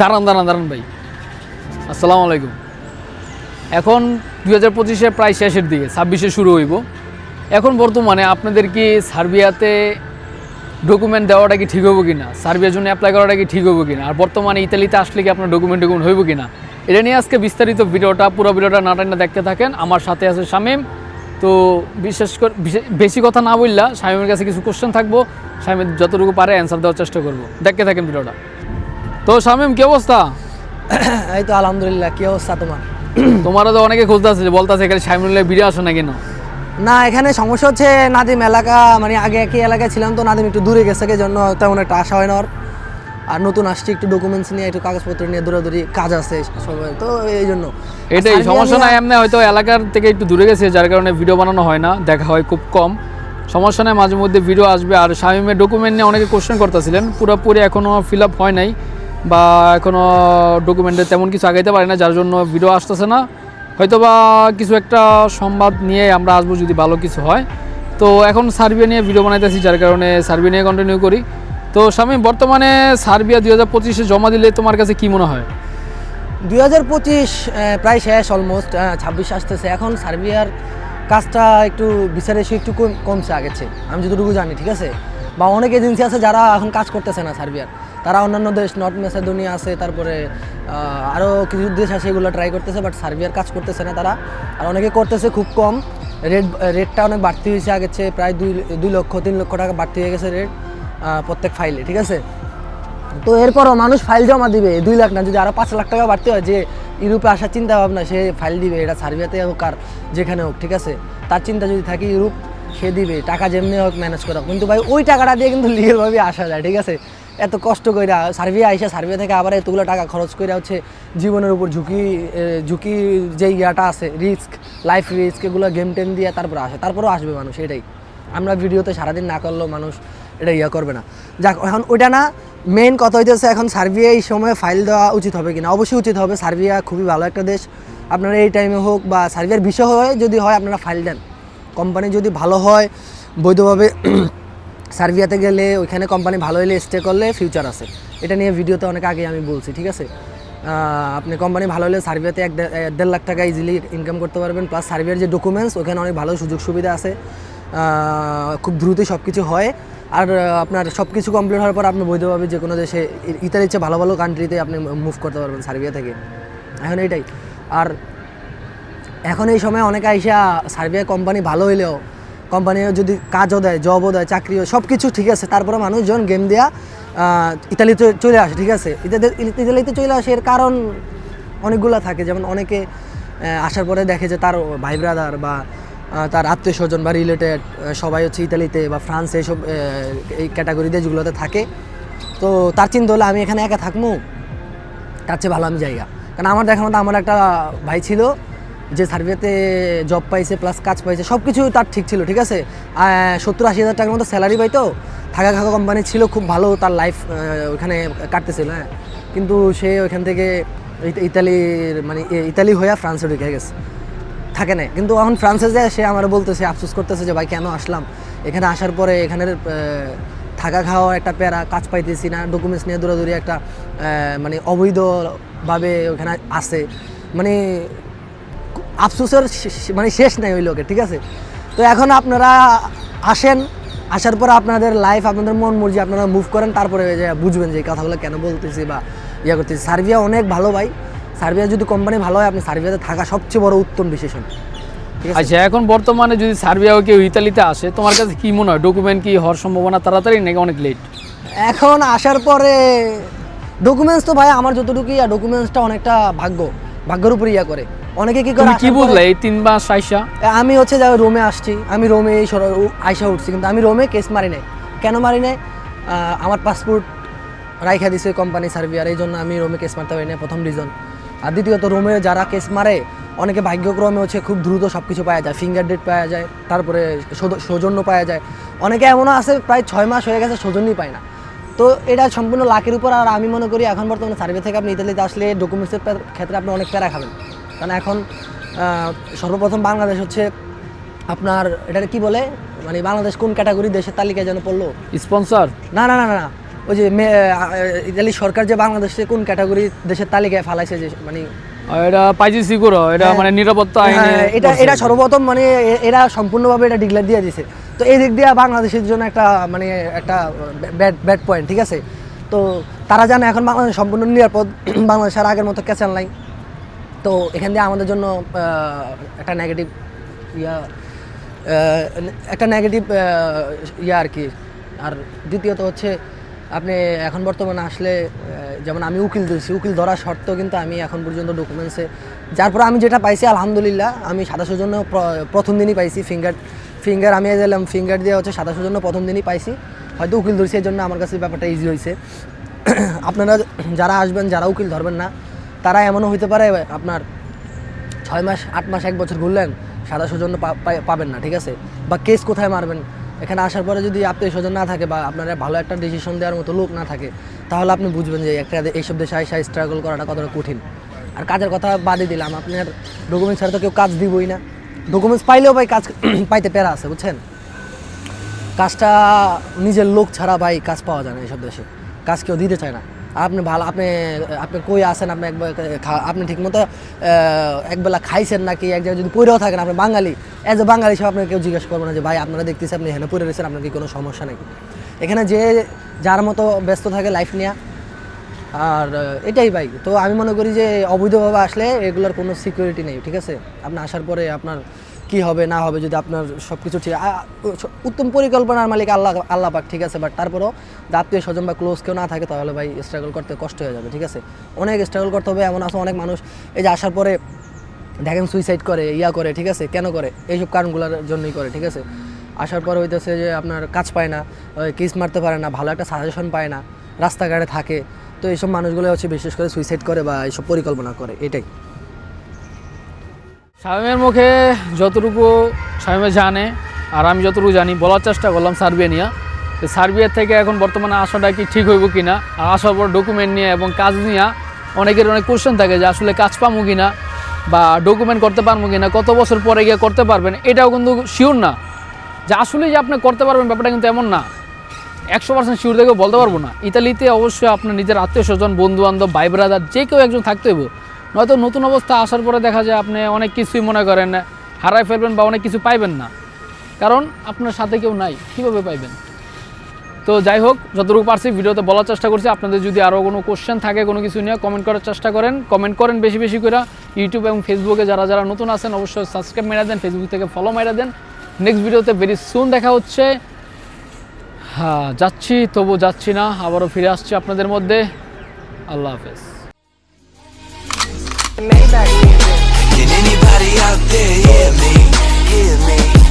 দাঁড়ান দাঁড়ান দাঁড়ান ভাই। আসসালামু আলাইকুম। এখন দুই হাজার পঁচিশে প্রায় শেষের দিকে, ছাব্বিশে শুরু হইব। এখন বর্তমানে আপনাদের কি সার্বিয়াতে ডকুমেন্ট দেওয়াটা কি ঠিক হব কিনা? সার্বিয়ার জন্য অ্যাপ্লাই করাটা কি ঠিক হব কিনা? আর বর্তমানে ইতালিতে আসলে কি আপনার ডকুমেন্ট ডকুমেন্ট হইব কিনা? এটা নিয়ে আজকে বিস্তারিত ভিডিওটা, পুরো ভিডিওটা নাটাইনা দেখতে থাকেন। আমার সাথে আছে শামীম। তো বিশেষ করে বেশি কথা না বললা, শামীমের কাছে কিছু কোশ্চেন থাকব। শামীম যতটুকু পারে অ্যান্সার দেওয়ার চেষ্টা করব। দেখতে থাকেন ভিডিওটা। তো শামীম কি অবস্থা? এই তো আলহামদুলিল্লাহ কি অবস্থা তোমার? তোমারও তো অনেকে খুঁজতে আছে বলতেছে এখানে শামীমুল্লাহ ভিডিও আসে না? কেন না এখানে সমস্যা হচ্ছে নাদিম এলাকা মানে আগে একই এলাকায় ছিলাম তো নাদিম একটু দূরে গেছে এই জন্য তেমন একটা আশা হয় না ওর। আর নতুন আসছি একটু ডকুমেন্টস নিয়ে একটু কাগজপত্র নিয়ে দৌড়াদৌড়ি কাজ আছে সবাই তো এই জন্য। এটাই সমস্যা নাই এমনি হয়তো এলাকার থেকে একটু দূরে গেছে যার কারণে ভিডিও বানানো হয় না দেখা হয় খুব কম। সমস্যা নাই মাঝে মধ্যে ভিডিও আসবে আর শামিমের ডকুমেন্ট নিয়ে অনেকে কোশ্চেন করতেছিলেন পুরোপুরি এখনও ফিল আপ হয় নাই। বা এখনও ডকুমেন্টে তেমন কিছু আগাইতে পারে না, যার জন্য ভিডিও আসতেছে না। হয়তো বা কিছু একটা সংবাদ নিয়ে আমরা আসব যদি ভালো কিছু হয়। তো এখন সার্বিয়া নিয়ে ভিডিও বানাইতেছি, যার কারণে সার্বিয়া নিয়ে কন্টিনিউ করি। তো স্বামী, বর্তমানে সার্বিয়া দুই হাজার পঁচিশে জমা দিলে তোমার কাছে কি মনে হয়? দুই হাজার পঁচিশ প্রায় শেষ অলমোস্ট ছাব্বিশ আসতেছে। এখন সার্বিয়ার কাজটা একটু বিচার এসে একটু কমছে আগেছে আমি যতটুকু জানি, ঠিক আছে? বা অনেক এজেন্সি আছে যারা এখন কাজ করতেছে না সার্বিয়ার। তারা অন্যান্য দেশ নর্থ মেসাদোনিয়া আছে, তারপরে আরও কিছু দেশ আছে এগুলো ট্রাই করতেছে বাট সার্বিয়ার কাজ করতেছে না তারা। আর অনেকে করতেছে খুব কম। রেট রেটটা অনেক বাড়তি হয়েছে আগের চেয়ে, প্রায় দুই দুই লক্ষ, তিন লক্ষ টাকা বাড়তি হয়ে গেছে রেট প্রত্যেক ফাইলে ঠিক আছে? তো এরপরও মানুষ ফাইল জমা দিবে, দুই লাখ না, যদি আরও পাঁচ লাখ টাকা বাড়তে হয়, যে ইউরোপে আসার চিন্তা ভাবনা, সে ফাইল দিবে, এটা সার্বিয়াতে হোক আর যেখানে হোক, ঠিক আছে? তার চিন্তা যদি থাকে ইউরোপ সে দিবে, টাকা যেমনি হোক ম্যানেজ করা কিন্তু ভাই, ওই টাকাটা দিয়ে কিন্তু লিগেলভাবে আসা যায়, ঠিক আছে? এত কষ্ট করে সার্বিয়া আইসা সার্বিয়া থেকে আবার এতগুলো টাকা খরচ করে হচ্ছে জীবনের উপর ঝুঁকি ঝুঁকি যে ইয়াটা আছে রিস্ক লাইফ রিস্ক এগুলো গেম টেম দিয়ে তারপরে আসে, তারপরেও আসবে মানুষ, এটাই। আমরা ভিডিওতে সারাদিন না করলেও মানুষ এটা ইয়া করবে না। যাক, এখন ওইটা না মেন কথা হইতেছে এখন সার্বিয়া এই সময় ফাইল দেওয়া উচিত হবে কিনা? অবশ্যই উচিত হবে সার্বিয়া খুবই ভালো একটা দেশ। আপনারা এই টাইমে হোক বা সার্বিয়ার বিষয় হয় যদি হয়, আপনারা ফাইল দেন। কোম্পানি যদি ভালো হয়, বৈধভাবে সার্বিয়াতে গেলে ওইখানে কোম্পানি ভালো হলে স্টে করলে ফিউচার আছে। এটা নিয়ে ভিডিওতে অনেক আগে আমি বলছি, ঠিক আছে? আপনি কোম্পানি ভালো হলে সার্বিয়াতে এক দেড় লাখ টাকা ইজিলি ইনকাম করতে পারবেন প্লাস সার্বিয়ার যে ডকুমেন্টস ওখানে অনেক ভালো সুযোগ সুবিধা আছে খুব দ্রুতই সব কিছু হয়। আর আপনার সব কিছু কমপ্লিট হওয়ার পর আপনি বৈধভাবে যে কোনো দেশে ই- ইতালির চেয়ে ভালো ভালো কান্ট্রিতে আপনি মুভ করতে পারবেন সার্বিয়া থেকে। এখন এইটাই। আর এখন এই সময় অনেকে আইসা সার্বিয়া কোম্পানি ভালো হইলেও কোম্পানি যদি কাজও দেয় জবও দেয়, চাকরিও সব কিছু ঠিক আছে। তারপরে মানুষজন গেম দেওয়া ইতালিতে চলে আসে, ঠিক আছে? ইতালি- ইতালিতে চলে আসে এর কারণ অনেকগুলো থাকে। যেমন অনেকে আসার পরে দেখে যে তার ভাই ব্রাদার বা তার আত্মীয় স্বজন বা রিলেটেড সবাই হচ্ছে ইতালিতে বা ফ্রান্সে এইসব এই ক্যাটাগরি দেশগুলোতে থাকে। তো তার চিন্তা হলো, আমি এখানে একা থাকব? তার চেয়ে ভালো আমি জায়গা। কারণ আমার দেখার মতো আমার একটা ভাই ছিল যে সার্ভেতে জব পাইছে প্লাস কাজ পাইছে সব কিছু তার ঠিক ছিল, ঠিক আছে? সত্তর আশি হাজার টাকার মতো স্যালারি পাইতো। থাকা খাকা কোম্পানি ছিল, খুব ভালো তার লাইফ ওখানে কাটতেছিল হ্যাঁ? কিন্তু সে ওইখান থেকে ইতালির মানে ইতালি হয়ে ফ্রান্সে ঢুকে গেছে। থাকে না কিন্তু এখন ফ্রান্সে যায়, সে আমার বলতেছে, আফসোস করতেছে যে, ভাই, কেন আসলাম? এখানে আসার পরে এখানের থাকা খাওয়া একটা প্যারা, কাজ পাইতেছি না ডকুমেন্টস নিয়ে দৌড়াদৌড়ি একটা মানে অবৈধভাবে ওখানে আসে মানে আফসোসের মানে শেষ নেই ওই লোকের ঠিক আছে? তো এখন আপনারা আসেন আসার পর আপনাদের লাইফ আপনাদের মন মর্জি আপনারা মুভ করেন তারপরে বুঝবেন যে এই কথাগুলো কেন বলতেছি বা ইয়ে করতেছি। সার্বিয়া অনেক ভালো ভাই। সার্বিয়া যদি কোম্পানি ভালো হয় আপনি সার্বিয়াতে থাকা সবচেয়ে বড় উত্তম আছে? আচ্ছা এখন বর্তমানে যদি সার্বিয়া কেউ ইতালিতে আসে তোমার কাছে কি মনে হয়? ডকুমেন্ট কি হওয়ার সম্ভাবনা তাড়াতাড়ি নাকি অনেক লেট এখন আসার পরে ডকুমেন্টস তো ভাই আমার যতটুকুই ডকুমেন্টসটা অনেকটা ভাগ্য ভাগ্যের উপর ইয়া করে। অনেকে কি করে কি বুঝলে এই তিন মাস আইসা? আমি হচ্ছে যা রোমে আসছি আমি রোমে এই আইসা উঠছি কিন্তু আমি রোমে কেস মারি নাই। কেন মারি নাই? আমার পাসপোর্ট রাইখা দিছে কোম্পানি সার্ভিয়ার এই জন্য আমি রোমে কেস মারতে পারি না প্রথম রিজন আর দ্বিতীয়ত রোমে যারা কেস মারে অনেকে ভাগ্যক্রমে হচ্ছে খুব দ্রুত সব কিছু পাওয়া যায় ফিঙ্গার ডেট পাওয়া যায় তারপরে সৌজন্য পাওয়া যায়। অনেকে এমনও আছে প্রায় ছয় মাস হয়ে গেছে সৌজন্যই পায় না। তো এটা সম্পূর্ণ লাকের উপর আর আমি মনে করি এখন বর্তমানে সার্ভে থেকে আপনি ইতালিতে আসলে ডকুমেন্টসের ক্ষেত্রে আপনি অনেক প্যারা খাবেন কারণ এখন সর্বপ্রথম বাংলাদেশ হচ্ছে আপনার এটা কি বলে? মানে বাংলাদেশ কোন ক্যাটাগরি দেশের তালিকায় যেন পড়ল? স্পন্সর? না না না না ওই যে ইতালি সরকার যে বাংলাদেশে কোন ক্যাটাগরি দেশের তালিকায় ফালাইছে যে মানে এটা পাইজি সিকিউর এটা হ্যাঁ। মানে নিরাপত্তা আইনে হ্যাঁ, এটা এটা সর্বপ্রথম মানে এরা সম্পূর্ণভাবে এটা ডিক্লেয়ার দিয়ে দিছে। তো এই দিক দিয়ে বাংলাদেশের জন্য একটা মানে একটা ব্যাড ব্যাড পয়েন্ট ঠিক আছে? তো তারা জানে এখন বাংলাদেশ সম্পূর্ণ নিরাপদ বাংলাদেশ আর আগের মতো ক্যাচাল নাই। তো এখান দিয়ে আমাদের জন্য একটা নেগেটিভ ইয়া একটা নেগেটিভ ইয়া আর কি। আর দ্বিতীয়ত হচ্ছে, আপনি এখন বর্তমানে আসলে যেমন আমি উকিল ধরছি উকিল ধরা সত্ত্বেও কিন্তু আমি এখন পর্যন্ত ডকুমেন্টসে যার পরে আমি যেটা পাইছি, আলহামদুলিল্লাহ, আমি সাতাশের জন্য প্রথম দিনই পাইছি ফিঙ্গার ফিঙ্গার আমি দিলাম ফিঙ্গার দিয়ে হচ্ছে সাতাশের জন্য প্রথম দিনই পাইছি। হয়তো উকিল ধরছি এর জন্য আমার কাছে ব্যাপারটা ইজি হয়েছে আপনারা যারা আসবেন, যারা উকিল ধরবেন না তারা এমনও হইতে পারে, আপনার ছয় মাস, আট মাস, এক বছর ঘুরলেন, সাদা সৌজন্য পাবেন না, ঠিক আছে? বা কেস কোথায় মারবেন? এখানে আসার পরে যদি আপনি স্বজন না থাকে বা আপনার ভালো একটা ডিসিশন দেওয়ার মতো লোক না থাকে, তাহলে আপনি বুঝবেন যে একটা এইসব দেশে আইসা স্ট্রাগল করাটা কতটা কঠিন। আর কাজের কথা বাদই দিলাম, আপনার ডকুমেন্টস ছাড়া তো কেউ কাজ দিবই না। ডকুমেন্টস পাইলেও ভাই কাজ পাইতে পেরা আছে, বুঝছেন? কাজটা নিজের লোক ছাড়া ভাই কাজ পাওয়া যায় না এইসব দেশে। কাজ কেউ দিতে চায় না। আপনি ভালো, আপনি আপনি কই আসেন আপনি একবার আপনি ঠিকমতো একবেলা খাইছেন নাকি? এক জায়গায় যদি পড়েও থাকেন, আপনি বাঙালি অ্যাজ এ বাঙালি হিসেবে আপনাকে কেউ জিজ্ঞেস করব না যে, ভাই, আপনারা দেখতেছি আপনি হেনে পড়ে রয়েছেন, আপনার কি কোনো সমস্যা নাকি এখানে যে যার মতো ব্যস্ত থাকে লাইফ নিয়ে, আর এটাই ভাই। তো আমি মনে করি যে, অবৈধভাবে আসলে এগুলোর কোনো সিকিউরিটি নেই, ঠিক আছে? আপনি আসার পরে আপনার কি হবে, না হবে যদি আপনার সব কিছু ঠিক উত্তম পরিকল্পনার মালিক আল্লাহ আল্লাহ পাক, ঠিক আছে বাট তারপরও আত্মীয় স্বজন বা ক্লোজ কেউ না থাকে, তাহলে ভাই স্ট্রাগল করতে কষ্ট হয়ে যাবে, ঠিক আছে? অনেক স্ট্রাগল করতে হবে, এমন আছে অনেক মানুষ, এই যে আসার পরে দেখেন সুইসাইড করে, ইয়া করে, ঠিক আছে? কেন করে? এইসব কারণগুলোর জন্যই করে, ঠিক আছে? আসার পর হইতেছে যে আপনার কাজ পায় না কিস মারতে পারে না, ভালো একটা সাজেশন পায় না, রাস্তাঘাটে থাকে, তো এইসব মানুষগুলো হচ্ছে বিশেষ করে সুইসাইড করে বা এইসব পরিকল্পনা করে, এটাই। শামিমের মুখে যতটুকু শামিমে জানে, আর আমি যতটুকু জানি, বলার চেষ্টা করলাম সার্বিয়া নিয়ে। তো সার্বিয়ার থেকে এখন বর্তমানে আসাটা কি ঠিক হইব কি না আর আসার পর ডকুমেন্ট নিয়ে এবং কাজ নিয়ে অনেকের অনেক কোশ্চেন থাকে যে আসলে কাজ পাবো কি না বা ডকুমেন্ট করতে পারব কি না কত বছর পরে গিয়ে করতে পারবেন, এটাও কিন্তু শিওর না। যে আসলে যে আপনি করতে পারবেন ব্যাপারটা কিন্তু এমন না। একশো পার্সেন্ট শিওর দেখে বলতে পারব না। ইতালিতে অবশ্যই আপনার নিজের আত্মীয় স্বজন বন্ধু বান্ধব ভাই ব্রাদার যে কেউ একজন থাকতে হইব। নয়তো নতুন অবস্থা আসার পরে দেখা যায় আপনি অনেক কিছুই মনে করেন হারাই ফেলবেন বা অনেক কিছু পাইবেন না। কারণ আপনার সাথে কেউ নাই, কীভাবে পাইবেন? তো যাই হোক, যতটুকু পারছি ভিডিওতে বলার চেষ্টা করছি। আপনাদের যদি আরও কোনো কোশ্চেন থাকে, কোনো কিছু নিয়ে কমেন্ট করার চেষ্টা করেন। কমেন্ট করেন বেশি বেশি করে। ইউটিউব এবং ফেসবুকে যারা যারা নতুন আছেন, অবশ্যই সাবস্ক্রাইব মেরা দেন ফেসবুক থেকে ফলো মেরা দেন। নেক্সট ভিডিওতে ভেরি সুন দেখা হচ্ছে। হ্যাঁ যাচ্ছি তবু যাচ্ছি না। আবারও ফিরে আসছি আপনাদের মধ্যে। আল্লাহ হাফেজ। back. Can anybody out there hear me? Hear me?